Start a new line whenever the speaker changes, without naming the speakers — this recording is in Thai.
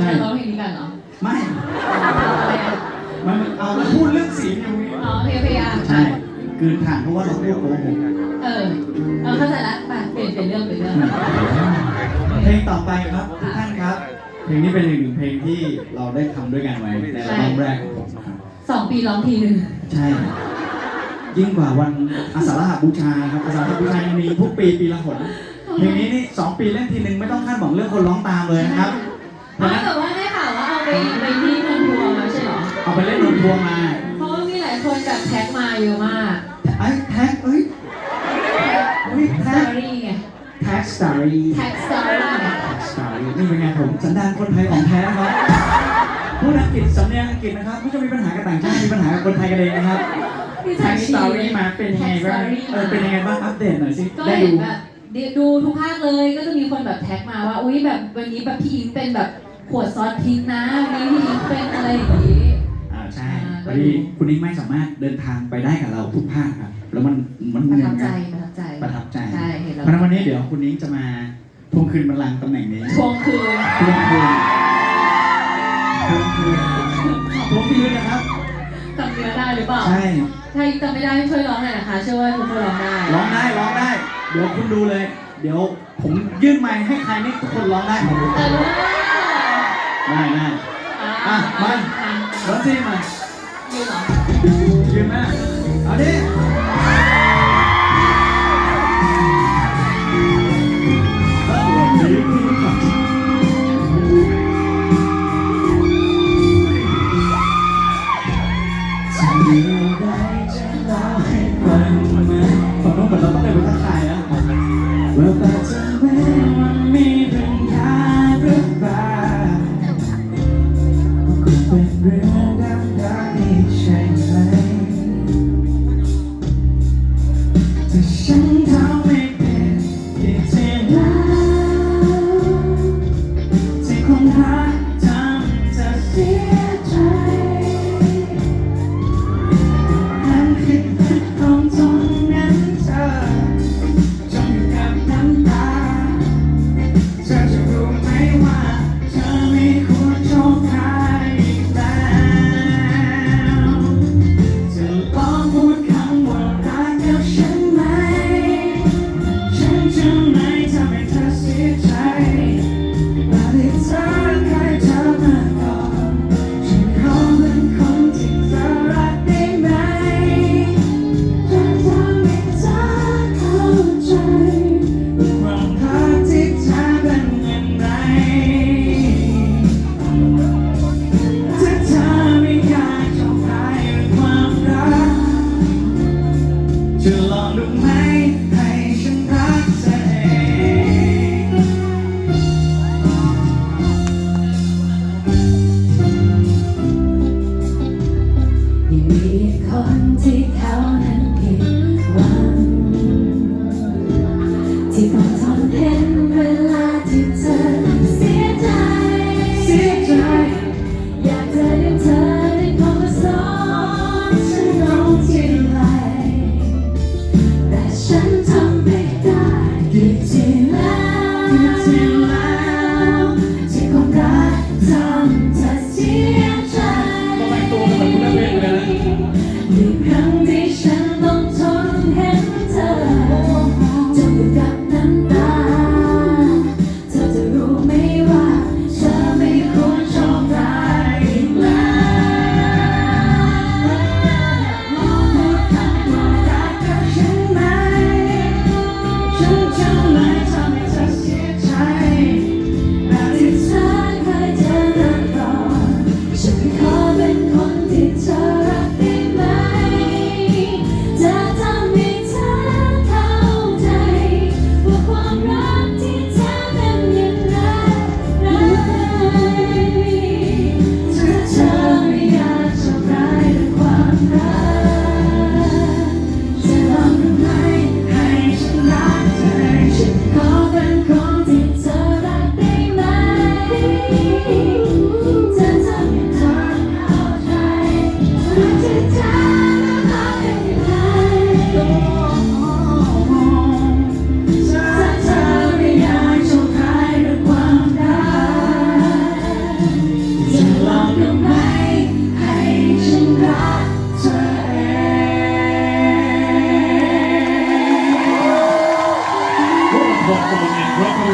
ใช่
จะร้องเพลงนี้กันเหรอ
ไม่
อะไรอะ
มันเอาเราพูดเรื่องเสียงอย่างนี้
อ๋อเพลงเพลงอะ
ใช่คือผ่านเพราะว่าเราพูดโกหก
เออเออเข้าใจละไปเปลี่ยนเปลี่ยนเรื่องเปลี่ยนเรื่อง
เพลงต่อไปครับทุกท่านครับ เพลงนี้เป็นอีกหนึ่งเพลงที่เราได้ทำด้วยกันไว้ในอัลบั้มแรกของผมครับ
สองปีร้องทีหนึ่ง
ใช่ ยิ่งกว่าวันอาสาฬหบูชาครับอาสาฬหบูชายังมีทุกปีปีละหนเพลงนี้นี่สองปีเล่นทีหนึ่งไม่ต้องคาดหวังเรื่องคนร้องตามเลยนะครับ เพ
อ๋อ
ราะฉะนั้น
แต่ว่าได้ข่าวว่าเอาไปไปที่เมืองทัวร์มาใช่เหรอ
เอาไปเล่นรถทัวร์มา
เพราะว่ามีหลายคนแบบแท็กมาเยอะมาก
ไอ้แท็กเอ้ยเฮ้ย
ส
แท็
ตอกรี่ไง
แท็กสตอรี่
แท็กสตอรี่ไง
สตอรี่นี่เป็นไงผมสันดานคนไทยของแท้ครับพูดอังกฤษสำเนียงอังกฤษนะครับไม่จะมีปัญหากับต่างชาติมีปัญหากับคนไทยกันเองนะครับแท็กสตอรี่มาเป็นยังไงบ้างเออเป็นยังไงบ้างอัปเดตหน่อยสิ
ก็
ได้
เห็
ดู
นแบบดูทุกภาคเลยก็จะมีคนแบบแท็กมาว่า อุ้ยแบบวันนี้แบบพี่อิงเป็นแบบ ขวดซอสพริกนะวันนี้พี่อิงเป็นอะไรอย่างนี้
อ่าใช่
อ่า
พอดีคุณนิ้งไม่สามารถเดินทางไปได้กับเราทุกภาคครับ แล้วมันมัน
ประ
เหนื่
ทั
อบย
ใจ
ไง
ประทับใจ
ประทับใจ
ใช่เห็น
เพ
แล้ว
ราะฉะนั้นวันนี้เดี๋ยวคุณนิ้งจะมาทวงคืนบัลลังก์ตำแหน่งนี้
ทวงคืน
ทวงคืนทวงคืนทวงคืนนะครับ
จำเนื้อได้หรือเปล่า
ใช่
ถ้าจำไม่ได้ช่วยร้องหน่อยนะคะเชื่อว่าทุกคนร้องได้
ร้องได้ร้องได้ เดี๋ยวคุณดูเลย เดี๋ยวผมยื่นไมค์ให้ใครนี่ทุกคนร้องได้หมด
เออ
ได้ได้
อะ
อะมา
อะ
ร้องซีมา
ยืนเหรอ
ยืนมาเอาดิเออจะมีอะไรจะเล่าให้ฟังไหมฝั่งโน้นเหมือนเราต้องเดินไปทักทายนะ จะลองดูไหมให้ฉันรักเธอเองยังมี
คนที่เขานั้นผิด 你看地上。বক্তব্য নিয়ে
গ্রহণ